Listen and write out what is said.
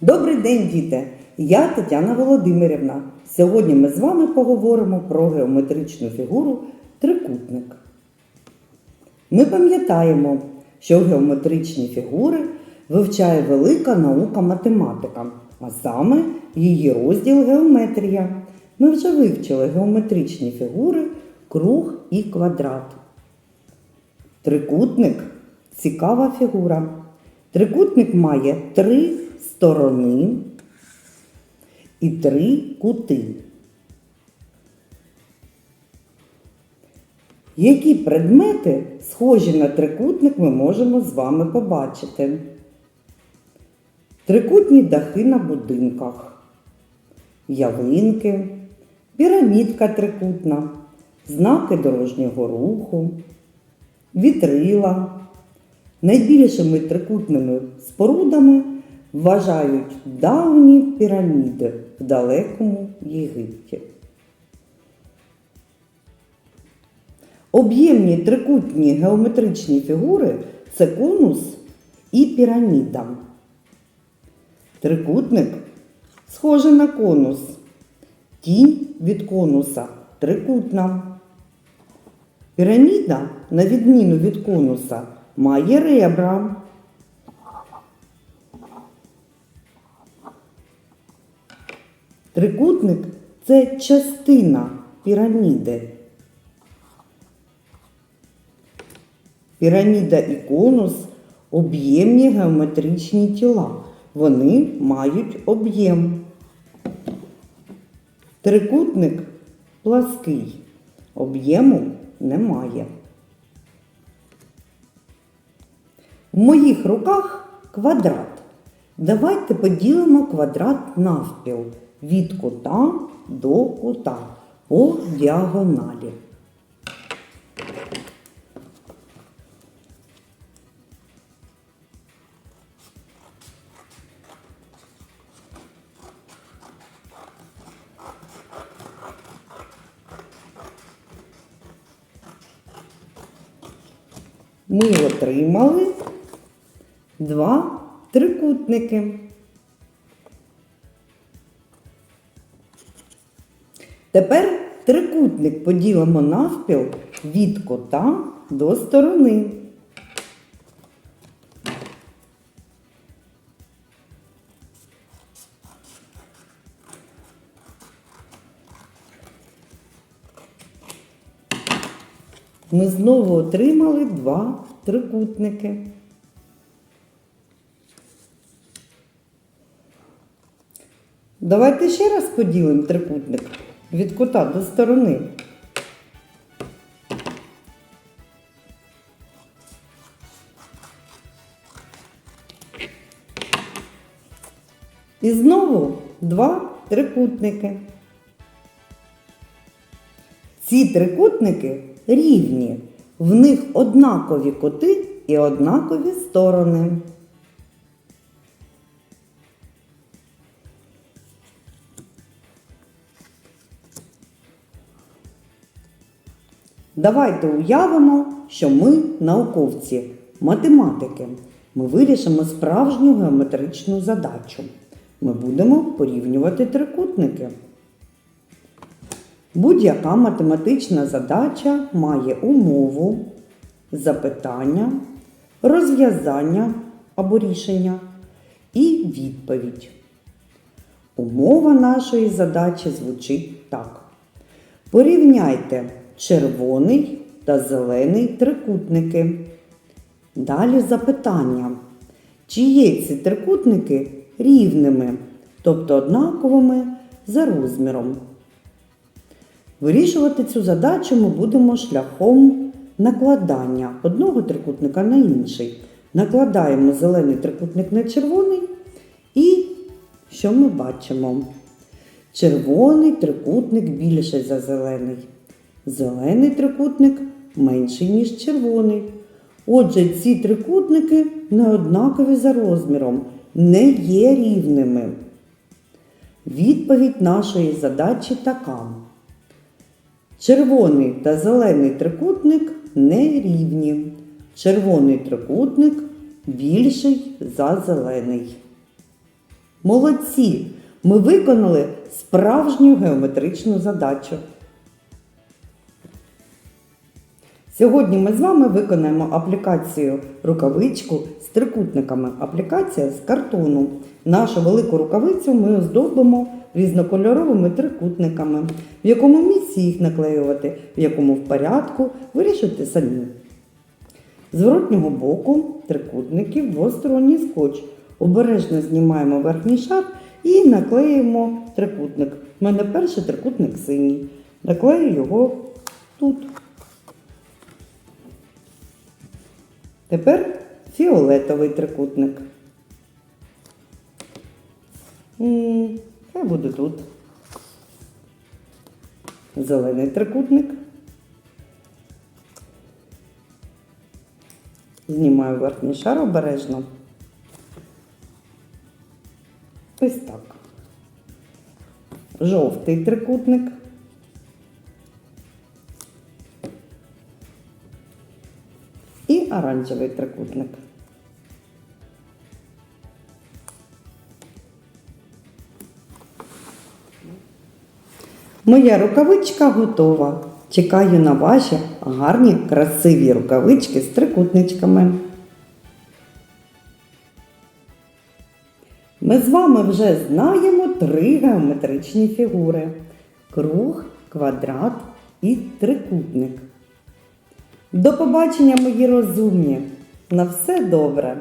Добрий день, діти! Я Тетяна Володимирівна. Сьогодні ми з вами поговоримо про геометричну фігуру трикутник. Ми пам'ятаємо, що геометричні фігури вивчає велика наука математика, а саме її розділ геометрія. Ми вже вивчили геометричні фігури, круг і квадрат. Трикутник цікава фігура. Трикутник має три сторони і три кути. Які предмети, схожі на трикутник, ми можемо з вами побачити? Трикутні дахи на будинках, ялинки, пірамідка трикутна, знаки дорожнього руху, вітрила. Найбільшими трикутними спорудами вважають давні піраміди в далекому Єгипті. Об'ємні трикутні геометричні фігури це конус і піраміда. Трикутник схожий на конус. Тінь від конуса трикутна. Піраміда, на відміну від конуса, має ребра. Трикутник це частина піраміди. Піраміда і конус об'ємні геометричні тіла. Вони мають об'єм. Трикутник плаский. Об'єму немає. В моїх руках квадрат. Давайте поділимо квадрат навпіл від кута до кута по діагоналі. Ми отримали два трикутники. Тепер трикутник поділимо навпіл від кота до сторони. Ми знову отримали два трикутники. Давайте ще раз поділимо трикутник від кута до сторони. І знову два трикутники. Ці трикутники рівні, в них однакові кути і однакові сторони. Давайте уявимо, що ми науковці, математики. Ми вирішимо справжню геометричну задачу. Ми будемо порівнювати трикутники. Будь-яка математична задача має умову, запитання, розв'язання або рішення і відповідь. Умова нашої задачі звучить так. Порівняйте червоний та зелений трикутники. Далі запитання. Чи є ці трикутники рівними, тобто однаковими за розміром? Вирішувати цю задачу ми будемо шляхом накладання одного трикутника на інший. Накладаємо зелений трикутник на червоний і що ми бачимо? Червоний трикутник більший за зелений. Зелений трикутник менший, ніж червоний. Отже, ці трикутники не однакові за розміром, не є рівними. Відповідь нашої задачі така. Червоний та зелений трикутник не рівні. Червоний трикутник більший за зелений. Молодці! Ми виконали справжню геометричну задачу. Сьогодні ми з вами виконаємо аплікацію рукавичку з трикутниками. Аплікація з картону. Нашу велику рукавицю ми оздобимо різнокольоровими трикутниками. В якому місці їх наклеювати, в якому в порядку, вирішуйте самі. З зворотнього боку трикутників двосторонній скотч. Обережно знімаємо верхній шар і наклеїмо трикутник. У мене перший трикутник синій. Наклею його тут. Тепер фіолетовий трикутник. Хай буде тут. Зелений трикутник. Знімаю верхній шар обережно. Ось так. Жовтий трикутник. Оранжевий трикутник. Моя рукавичка готова. Чекаю на ваші гарні красиві рукавички з трикутничками. Ми з вами вже знаємо три геометричні фігури: круг, квадрат і трикутник. До побачення, мої розумні! На все добре!